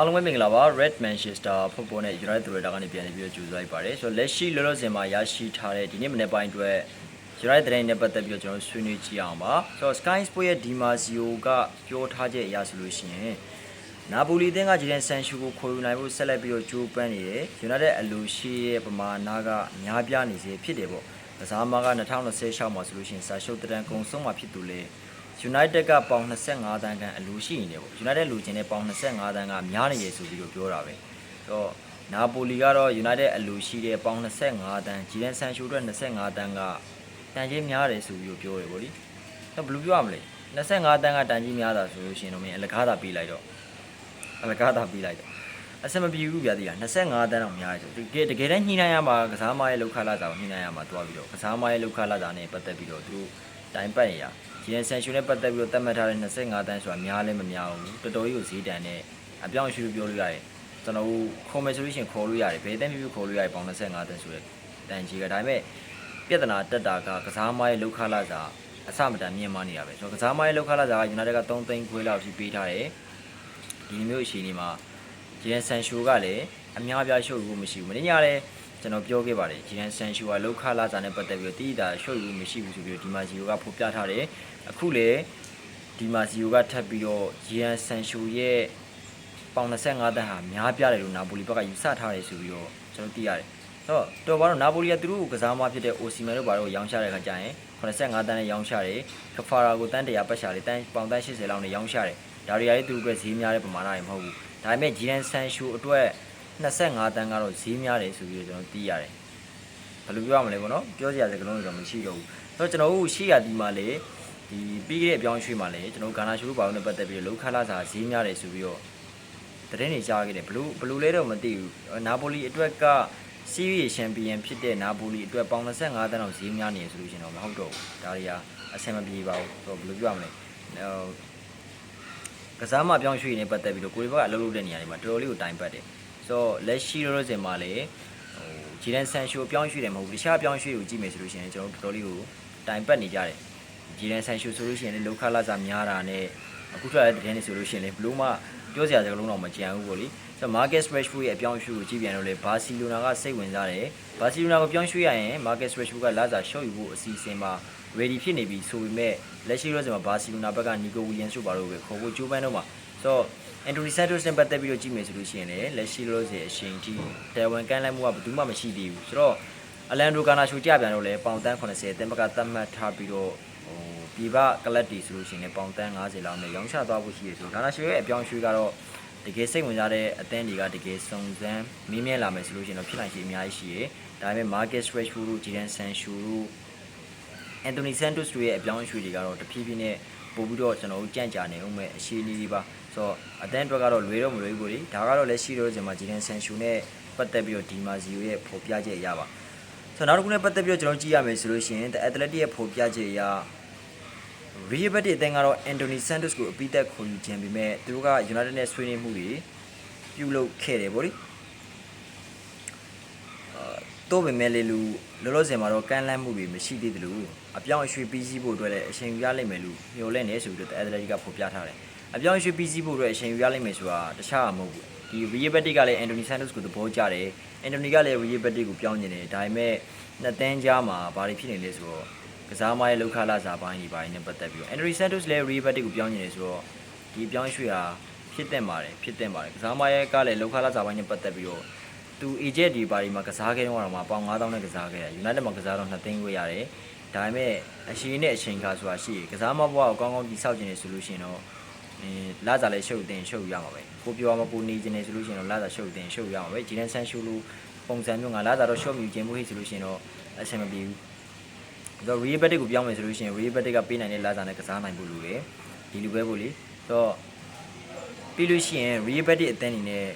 အားလုံးပဲမင်္ဂလာပါ Red Manchester Football နဲ့ United Theatre ကနေပြန်နေပြီးတော့ကြိုဆိုလိုက်ပါတယ်ဆိုတော့လက်ရှိလောလောဆယ်မှာရရှိထားတဲ့ဒီနေ့မနေ့ပိုင်းအတွက် United Theatre နဲ့ပတ်သက်ပြီးတော့ကျွန်တော်ဆွေးနွေးကြည့်အောင်ပါဆိုတော့ Sky Sport ရဲ့ Di Marzio ကပြောထားချက်အရဆိုလို့ရှိရင်နာပိုလီအသင်းကဂျီဒန်ဆန်ရှူကိုခေါ်ယူနိုင်ဖို့ဆက်လက်ပြီးတော့ကြိုးပမ်းနေတယ် United အလူရှိရဲ့ပမာဏကများပြားနေစေဖြစ်တယ်ပေါ့ကစားမက2026မှာဆိုလို့ရှိရင်စာရှုပ်တရန်ကုံဆုံးမှာဖြစ်သူလေ United ကပေါင်25တန်းခန့်အလူရှိနေတယ်ပေါ့ United လူချင်းတဲ့ပေါင်25တန်းကများနေရဆိုပြီးတော့ပြောတာပဲဆိုတော့နာပိုလီကတော့ United အလူရှိတဲ့ပေါင်25တန်းဂျီဒန်ဆန်ရှူအတွက်25တန်းကတန်ကြီးများတယ်ဆိုပြီးတော့ပြောတယ်ပေါ့လေတော့ဘယ်လိုပြောရမလဲ25တန်းကတန်ကြီးများတာဆိုလို့ရှိရင်တော့မင်းအလကားသာပေးလိုက်တော့အလကားသာပေးလိုက်တော့အစမပြေဘူးဗျာဒီက25တန်းတော့များတယ်ဆိုတကယ်တကယ်တမ်းညှိနှိုင်းရမှာကစားမရဲ့လောက်ခလာတာကိုညှိနှိုင်းရမှာတွားပြီးတော့ကစားမရဲ့လောက်ခလာတာနဲ့ပတ်သက်ပြီးတော့သူတို့တိုင်ပတ်ရ ဂျီန်ဆန်ရှူနဲ့ပတ်သက်ပြီးတော့တတ်မှတ်ထားတဲ့25တန်းဆိုတာများလည်းမများဘူးတော်တော်ကြီးကိုဈေးတန်နဲ့အပြောင်းအရွှေ့ပြောလို့ရတယ်ကျွန်တော်တို့ခေါ်မယ်ဆိုလို့ရှိရင်ခေါ်လို့ရတယ်ဘယ်တန်းဖြစ်ဖြစ်ခေါ်လို့ရတယ်ပေါင်25တန်းဆိုတဲ့တန်ကြီးကဒါပေမဲ့ပြဿနာတက်တာကကစားမရဲ့လောက်ခလာတာအစမတန်မြင်မနေတာပဲဆိုတော့ကစားမရဲ့လောက်ခလာတာကယူနိုက်တက်က3သိန်းခွဲလောက်ထိပေးထားတယ်ဒီမျိုးအချိန်ဒီမှာဂျီန်ဆန်ရှူကလည်းအများပြားရှုပ်လို့မရှိဘူးမင်းညာလည်း ကျွန်တော်ပြောခဲ့ပါတယ်ဂျီန်ဆန်ရှူကလောက်ခလာတာနဲ့ပတ်သက်ပြီးတော့တိတာရှုပ်လို့မရှိဘူးဆိုပြီးတော့ဒီမှာဂျီယိုကဖော်ပြထားတယ်အခုလေဒီမှာဂျီယိုကထပ်ပြီးတော့ဂျီန်ဆန်ရှူရဲ့ပေါင်25တန်းဟာများပြားတယ်လို့နာပိုလီဘက်ကယူဆထားတယ်ဆိုပြီးတော့ကျွန်တော်သိရတယ်ဆိုတော့တော်ပါတော့နာပိုလီကသူတို့ကိုကစားမဖြစ်တဲ့အိုစီမန်တို့ဘာလို့ရောင်းချတဲ့ခါကျရင်85တန်းနဲ့ရောင်းချတယ်ကဖာရာကိုတန်း100ပတ်ရှာလေးတန်းပေါင်တန်း80လောက်နဲ့ရောင်းချတယ်ဒါတွေကလည်းသူတို့အတွက်ဈေးများတဲ့ပမာဏတွေမဟုတ်ဘူးဒါပေမဲ့ဂျီန်ဆန်ရှူအတွက် 25တန်းကတော့ဈေးများတယ်ဆိုပြီးတော့ကျွန်တော်သိရတယ်ဘယ်လိုပြောရမလဲပေါ့နော်ပြောစရာစကားလုံးတွေတော့မရှိတော့ဘူးဆိုတော့ကျွန်တော်တို့ရှေ့ရဒီမှာလေဒီပြီးခဲ့တဲ့အပြောင်းအရွှေ့မှာလေကျွန်တော်ဂါနာရှူလို့ပါလို့နဲ့ပတ်သက်ပြီးတော့လောက်ခလာစာဈေးများတယ်ဆိုပြီးတော့တရင်နေကြားခဲ့တယ်ဘလို့ဘလို့လဲတော့မသိဘူးနာပိုလီအတွက်ကစီးရီးချန်ပီယံဖြစ်တဲ့နာပိုလီအတွက်ပေါင်25တန်းလောက်ဈေးများနေရဆိုလို့ရှင်တော့မဟုတ်တော့ဘူးဒါတွေကအဆင်မပြေပါဘူးဆိုတော့ဘယ်လိုပြောရမလဲဟိုကစားမပြောင်းရွှေ့နေပတ်သက်ပြီးတော့ကိုရီဘကအလုပ်လုပ်တဲ့နေရာတွေမှာတော်တော်လေးကိုတိုင်ပတ်တယ် ဆိုတော့လက်ရှိလောလောဆယ်မှာလေဟိုဂျီဒန်ဆန်ရှိုပြောင်းရွှေ့တယ်မဟုတ်ဘူးတခြားပြောင်းရွှေ့ကိုကြည့်မယ်ဆိုလို့ရှိရင်ကျွန်တော်တို့တော်တော်လေးကိုတိုင်ပတ်နေကြတယ်ဂျီဒန်ဆန်ရှိုဆိုလို့ရှိရင်လေလောက်ခလာစာများတာနဲ့အခုထွက်တဲ့တဲ့နေဆိုလို့ရှိရင်လေဘလို့မှပြောစရာစကားလုံးတော့မကြံဘူးပေါ့လေဆိုတော့ Marcus Rashford ရဲ့အပြောင်းအရွှေ့ကိုကြည့်ပြန်တော့လေဘာစီလိုနာကစိတ်ဝင်စားတယ်ဘာစီလိုနာကိုပြောင်းရွှေ့ရရင် Marcus Rashford ကလာစာရှုပ်ယူဖို့အစီအစဉ်မှာ ready ဖြစ်နေပြီဆိုပေမဲ့လက်ရှိလောဆယ်မှာဘာစီလိုနာဘက်က Nico Williams တို့ဘာလို့ပဲခေါ်ဖို့ကြိုးပမ်းတော့မှာဆိုတော့ Anthony Santos နဲ့ပတ်သက်ပြီးတော့ကြည့်မယ်ဆိုလို့ရှိရင်လည်းလက်ရှိလောဆယ်အချိန်ကြီးတယ်ဝန်ကန်လိုက်မှုကဘယ်သူမှမရှိသေးဘူးဆိုတော့အလန်ဒိုကာနာရှိုကြပြန်တော့လေပေါင်တန်း80တင်ဘက်ကသတ်မှတ်ထားပြီးတော့ဟိုပြည်ပကလပ်တီဆိုလို့ရှိရင်လည်းပေါင်တန်း90လောက်နဲ့ရောင်းချသွားဖို့ရှိရဆိုကာနာရှိရဲ့အပြောင်းရွှေ့ကတော့တကယ်စိတ်ဝင်စားတဲ့အသင်းတွေကတကယ်စုံစမ်းမင်းမြဲလာမယ်ဆိုလို့ရှိရင်တော့ဖြစ်နိုင်ချေအများကြီးရှိရဒါပေမဲ့ Marcus Rashford တို့ Jadon Sancho တို့ Anthony Santos တို့ရဲ့အပြောင်းအရွှေ့တွေကတော့တဖြည်းဖြည်းနဲ့ပို့ပြီးတော့ကျွန်တော်တို့ကြန့်ကြာနေဦးမယ်အခြေအနေတွေပါဆိုတော့အတန်းအတွက်ကတော့လွေတော့မလွေဘူးလေဒါကတော့လက်ရှိတော့ကျွန်မဂျီဒန်ဆန်ရှူနဲ့ပတ်သက်ပြီးတော့ဒီမာဇီယိုရဲ့ဖော်ပြချက်အရပါဆိုတော့နောက်တစ်ခုနဲ့ပတ်သက်ပြီးတော့ကျွန်တော်ကြည့်ရမယ်ဆိုလို့ရှိရင် The Athletic ရဲ့ဖော်ပြချက်အရ Real Betis အသင်းကတော့ Anthony Santos ကိုအပိသက်ခေါ်ယူခြင်းပေမဲ့သူတို့က United နဲ့ဆွေးနွေးမှုတွေပြုလုပ်ခဲ့တယ်ဗောလေ တော့ပေမဲ့လေလူလောလောဆယ်မှာတော့ကန့်လန့်မှုတွေမရှိသေးတယ်လို့အပြောင်းအရွှေ့ပြီးစီးဖို့အတွက်လည်းအချိန်ယူရလိမ့်မယ်လို့မျှော်လင့်နေဆိုပြီးတော့ Athletic ကဖော်ပြထားတယ်အပြောင်းအရွှေ့ပြီးစီးဖို့အတွက်အချိန်ယူရလိမ့်မယ်ဆိုတာတခြားမဟုတ်ဘူးဒီ Real Betis ကလည်း Anthony Santos ကိုသဘောကျတယ် Anthony ကလည်း Real Betis ကိုပြောင်းနေတယ်ဒါပေမဲ့နှစ်တန်းကြားမှာဘာတွေဖြစ်နေလဲဆိုတော့ကစားမရဲ့လောက်ခလာစာပိုင်းဒီပိုင်းနဲ့ပတ်သက်ပြီးတော့ Anthony Santos လည်း Real Betis ကိုပြောင်းနေတယ်ဆိုတော့ဒီပြောင်းရွှေ့ဟာဖြစ်တဲ့ပါတယ်ဖြစ်တဲ့ပါတယ်ကစားမရဲ့ကလည်းလောက်ခလာစာပိုင်းနဲ့ပတ်သက်ပြီးတော့ သူ agent ဒီပါဒီမှာကစားခဲ့တော့မှာပေါင်9000နဲ့ကစားခဲ့တာ United မှာကစားတော့2သိန်းခွဲရတယ်ဒါပေမဲ့အရှိနဲ့အချိန်ခါဆိုတာရှိရကစားမဘွားကိုကောင်းကောင်းပြီးစောက်ကျင်နေဆိုလို့ရှိရင်တော့အဲလာစားလဲရှုပ်တင်ရှုပ်ရမှာပဲကိုပြောမှာကိုနေကျင်နေဆိုလို့ရှိရင်တော့လာစားရှုပ်တင်ရှုပ်ရမှာပဲဂျီနန်ဆန်ရှူလိုပုံစံမျိုးငါလာစားတော့ရှုပ်မြူခြင်းမှုဟိဆိုလို့ရှိရင်တော့အဆင်မပြေဘူးတော့ real betic ကိုပြောင်းမယ်ဆိုလို့ရှိရင် real betic ကပေးနိုင်တဲ့လာစားနဲ့ကစားနိုင်ဖို့လိုတယ်ဒီလိုပဲပေါ့လေတော့ပြီးလို့ရှိရင် real betic အသင်းအနေနဲ့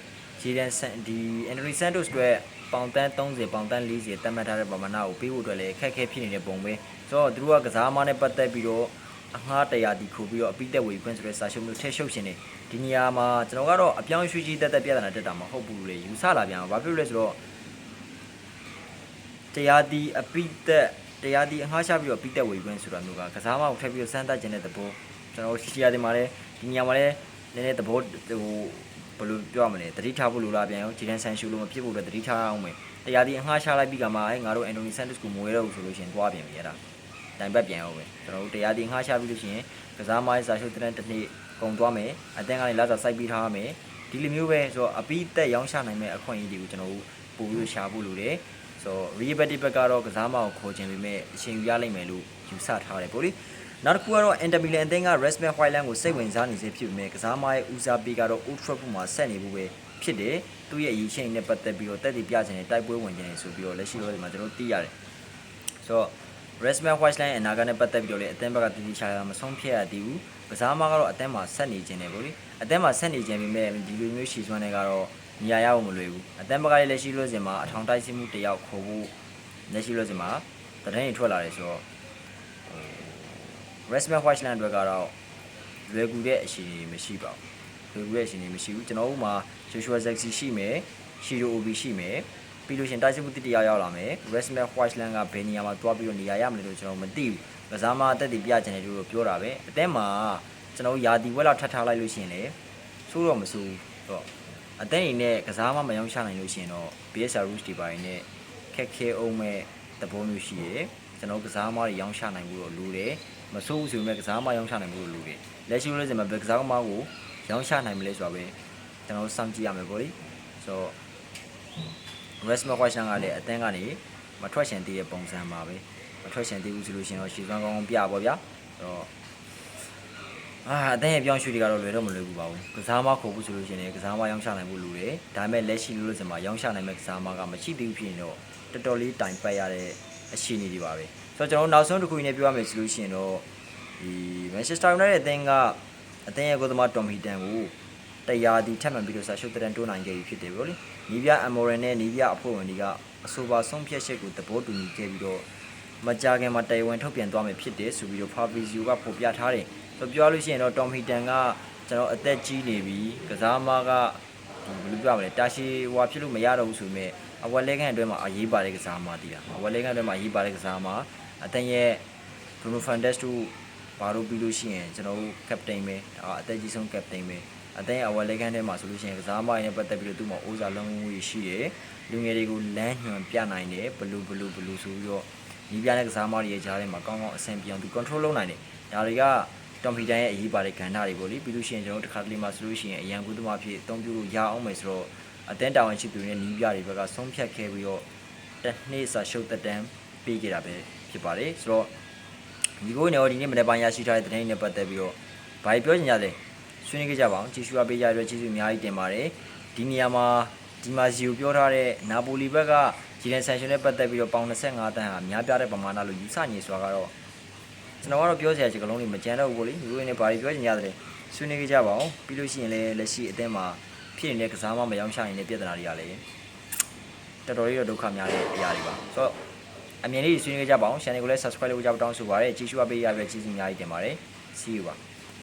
ဂျီဒန်ဆန်ဒီ Anthony Santos အတွက်ပေါင်တန်း30ပေါင်တန်း40တတ်မှတ်ထားတဲ့ပမာဏကိုပေးဖို့အတွက်လည်းခက်ခဲဖြစ်နေတဲ့ပုံပဲဆိုတော့သူတို့ကကစားမနဲ့ပတ်သက်ပြီးတော့အငှားတရားတီခိုးပြီးတော့အပိသက်ဝေခွင့်ဆိုတဲ့စာရှုပ်မျိုးထည့်ရှုပ်ရှင်နေဒီနေရာမှာကျွန်တော်ကတော့အပြောင်းရွှေ့ကြီးတက်တက်ပြဿနာတက်တာမဟုတ်ဘူးလေယူဆလာပြန်ဘာဖြစ်လို့လဲဆိုတော့တရားတီအပိသက်တရားတီအငှားချပြီးတော့အပိသက်ဝေခွင့်ဆိုတာမျိုးကကစားမကိုထည့်ပြီးတော့စမ်းသပ်ခြင်းတဲ့သဘောကျွန်တော်ရှိရတယ်မှာလဲဒီနေရာမှာလဲနည်းနည်းသဘောဟို ဘယ်လိုပြောရမလဲတတိထားဖို့လိုလားပြန်ရောဂျီဒန်ဆန်ရှူလို့မဖြစ်ဖို့အတွက်တတိထားအောင်မယ်တရားဒီအငှားချလိုက်ပြီးကမှအဲငါတို့အန်တိုနီဆန်တက်စ်ကိုမွေးတော့ဘူးဆိုလို့ရှိရင်တွားပြင်ပြီအဲ့ဒါတိုင်ပတ်ပြန်အောင်ပဲကျွန်တော်တို့တရားဒီငှားချပြီးလို့ရှိရင်ကစားမိုင်းစာရှုပ်တဲ့တစ်နေ့ကုန်သွားမယ်အတင်းကနေလာစာစိုက်ပြီးထားရမယ်ဒီလိုမျိုးပဲဆိုတော့အပိသက်ရောင်းချနိုင်မဲ့အခွင့်အရေးတွေကိုကျွန်တော်တို့ပို့ပြီးရှာဖို့လိုတယ်ဆိုတော့ reabety ဘက်ကတော့ကစားမအောင်ခေါ်ခြင်းပေမဲ့အချိန်ယူရလိမ့်မယ်လို့ယူဆထားတယ်ပေါ့လေ နောက်တစ်ခုကတော့ Inter Milan အသင်းက Rasmus Hojlund ကိုစိတ်ဝင်စားနေစေဖြစ်ပေမဲ့ကစားမရဲ့ဦးစားပေးကတော့ Old Trafford မှာဆက်နေဖို့ပဲဖြစ်တယ်သူ့ရဲ့အရေးချင်းနဲ့ပတ်သက်ပြီးတော့တက်တည်ပြခြင်းနဲ့တိုက်ပွဲဝင်ခြင်းနဲ့ဆိုပြီးတော့လက်ရှိတော့ဒီမှာကျွန်တော်သိရတယ်ဆိုတော့ Rasmus Hojlund ရဲ့အနာဂတ်နဲ့ပတ်သက်ပြီးတော့လေအသင်းဘက်ကတည်တည်ချာချာမဆုံးဖြတ်ရသေးဘူးကစားမကတော့အသင်းမှာဆက်နေခြင်းနဲ့ပေါ့လေအသင်းမှာဆက်နေခြင်းပေမဲ့ဒီလိုမျိုးရှီစွမ်းတွေကတော့နေရာရအောင်မလွယ်ဘူးအသင်းဘက်ကလည်းလက်ရှိလို့စင်မှာအထောင်တိုက်စီမှုတယောက်ခေါ်ဖို့လက်ရှိလို့စင်မှာတရင်ထွက်လာတယ်ဆိုတော့ Rasmus Hojlund အတွက်ကတော့လွယ်ကူတဲ့အခြေအနေမရှိပါဘူးလွယ်ကူတဲ့အခြေအနေမရှိဘူးကျွန်တော်တို့မှာ Joshua Zexi ရှိမယ် Shiro Obi ရှိမယ်ပြီးလို့ရှရင်တိုက်စစ်မှုတစ်တရားရောက်လာမယ် Rasmus Hojlund ကဘယ်နေရာမှာတွားပြီးတော့နေရာရမလဲလို့ကျွန်တော်မသိဘူးကစားမအသက်တည်ပြချင်တယ်လို့ပြောတာပဲအသက်မှာကျွန်တော်ယာတီဝက်လောက်ထပ်ထားလိုက်လို့ရှိရင်လေဆိုးတော့မဆိုးတော့အသက်အနေနဲ့ကစားမမယောင်းချနိုင်လို့ရှိရင်တော့ BSR Rouge ဒီပိုင်းနဲ့ခက်ခဲအောင်မဲ့သဘောမျိုးရှိရဲကျွန်တော်ကစားမတွေရောင်းချနိုင်ဖို့တော့လိုတယ် မဆိုးဘူးဆိုပေမဲ့ကစားမရောင်းချနိုင်ဖို့လိုတယ်လက်ရှိလို့စင်မှာဘယ်ကစားမကိုရောင်းချနိုင်မလဲဆိုတာပဲကျွန်တော်စောင့်ကြည့်ရမယ်ပေါ့လေဆိုတော့ Rasmus Hojlund ကလည်းအတန်းကနေမထွက်ရှင်သေးတဲ့ပုံစံပါပဲမထွက်ရှင်သေးဘူးဆိုလို့ရှိရင်တော့ရှီစွမ်းကောင်းကောင်းပြပါဗျာဆိုတော့အာအတန်းရဲ့ပြောင်းရွှေ့တွေကတော့လွယ်တော့မလွယ်ဘူးပါဘူးကစားမခေါ်ဖို့ဆိုလို့ရှိရင်လည်းကစားမရောင်းချနိုင်ဖို့လိုတယ်ဒါပေမဲ့လက်ရှိလို့စင်မှာရောင်းချနိုင်မဲ့ကစားမကမရှိသေးဘူးဖြစ်ရင်တော့တော်တော်လေးတိုင်ပတ်ရတဲ့အခြေအနေတွေပါပဲ ဆိုတော့ကျွန်တော်နောက်ဆုံးတစ်ခုနဲ့ပြောရမယ်ဆိုလို့ရှိရင်တော့ဒီ Manchester United အသင်းကအသင်းရဲ့ကိုယ်သမား Tom Heaton ကိုတရားဒီထပ်မံပြီးတော့ဆာရှုပ်တဲ့တိုးနိုင်ခဲ့ပြီဖြစ်တယ်ဗောလေနီးပြအမော်ရန်နဲ့နီးပြအဖွဲ့ဝင်တွေကအဆိုပါဆုံးဖြတ်ချက်ကိုသဘောတူညီခဲ့ပြီးတော့မကြာခင်မှာတရားဝင်ထုတ်ပြန်သွားမယ်ဖြစ်တယ်ဆိုပြီးတော့ Fabrizio ကဖော်ပြထားတယ်ဆိုပြောလို့ရှိရင်တော့ Tom Heaton ကကျွန်တော်အသက်ကြီးနေပြီကစားမကဒီဘယ်လိုပြောရမလဲတာရှည်ဟွာဖြစ်လို့မရတော့ဘူးဆိုပေမဲ့အဝက်လဲခန့်အတွင်းမှာအရေးပါတဲ့ကစားမတည်တာအဝက်လဲခန့်အတွင်းမှာအရေးပါတဲ့ကစားမ အသင်းရဲ့ Bruno Fernandes တို့ဘာလို့ပြီးလို့ရှိရင်ကျွန်တော်တို့ captain ပဲဒါအသက်ကြီးဆုံး captain ပဲအသင်းအဝယ်လက်ခန်းထဲမှာဆိုလို့ရှိရင်ကစားမရင်းနဲ့ပတ်သက်ပြီးတော့သူ့မှာအိုးစာလုံးဝေးရှိတယ်လူငယ်တွေကိုလမ်းညွှန်ပြနိုင်တယ်ဘလူးဘလူးဘလူးဆိုပြီးတော့ဒီပြတဲ့ကစားမတွေရဲ့ကြားထဲမှာကောင်းကောင်းအဆင်ပြေအောင်သူ control လုပ်နိုင်တယ်ဒါတွေကတော်ဖီတန်ရဲ့အရေးပါတဲ့ကဏ္ဍတွေပေါ့လေပြီးလို့ရှိရင်ကျွန်တော်တို့တစ်ခါတလေမှဆိုလို့ရှိရင်အရန်ကူးသမားဖြစ်အသုံးပြုလို့ရအောင်မယ်ဆိုတော့အသင်းတာဝန်ရှိသူတွေနဲ့နီးပြတွေဘက်ကဆုံးဖြတ်ခဲ့ပြီးတော့တစ်နှစ်စာရှုပ်သက်တမ်းပေးခဲ့တာပဲ ဖြစ်ပါတယ်ဆိုတော့ဒီကိုနေတော့ဒီနေ့မနေ့ပိုင်းရရှိထားတဲ့သတင်းတွေနဲ့ပတ်သက်ပြီးတော့ဘာပြောချင်ကြလဲဆွေးနွေးကြကြပါအောင်ကြည့်ရှုအားပေးကြရတဲ့ကျေးဇူးအများကြီးတင်ပါတယ်ဒီနေရာမှာဒီမာဇီကိုပြောထားတဲ့နာပိုလီဘက်ကဂျီဒန်ဆန်ရှင်နဲ့ပတ်သက်ပြီးတော့ပေါင်25တန်းဟာများပြားတဲ့ပမာဏလို့ယူဆနေဆိုတာကတော့ကျွန်တော်ကတော့ပြောစရာချက်ကလုံးတွေမကြမ်းတော့ဘူးပေါ့လေဒီကိုနေဘာပြောချင်ကြသလဲဆွေးနွေးကြကြပါအောင်ပြီးလို့ရှိရင်လည်းလက်ရှိအသင်းမှာဖြစ်နေတဲ့ကစားမမယောင်းချရင်လည်းပြဿနာတွေကလည်းတော်တော်လေးတော့ဒုက္ခများတဲ့အရာတွေပါဆိုတော့ အမြင်လေးဆွေးနွေးကြပါအောင် channel ကိုလည်း subscribe လုပ်ကြပါတောင်းဆိုပါရစေကြည့်ရှုအပေးရပဲကျေးဇူးအများကြီးတင်ပါတယ် see you ပါ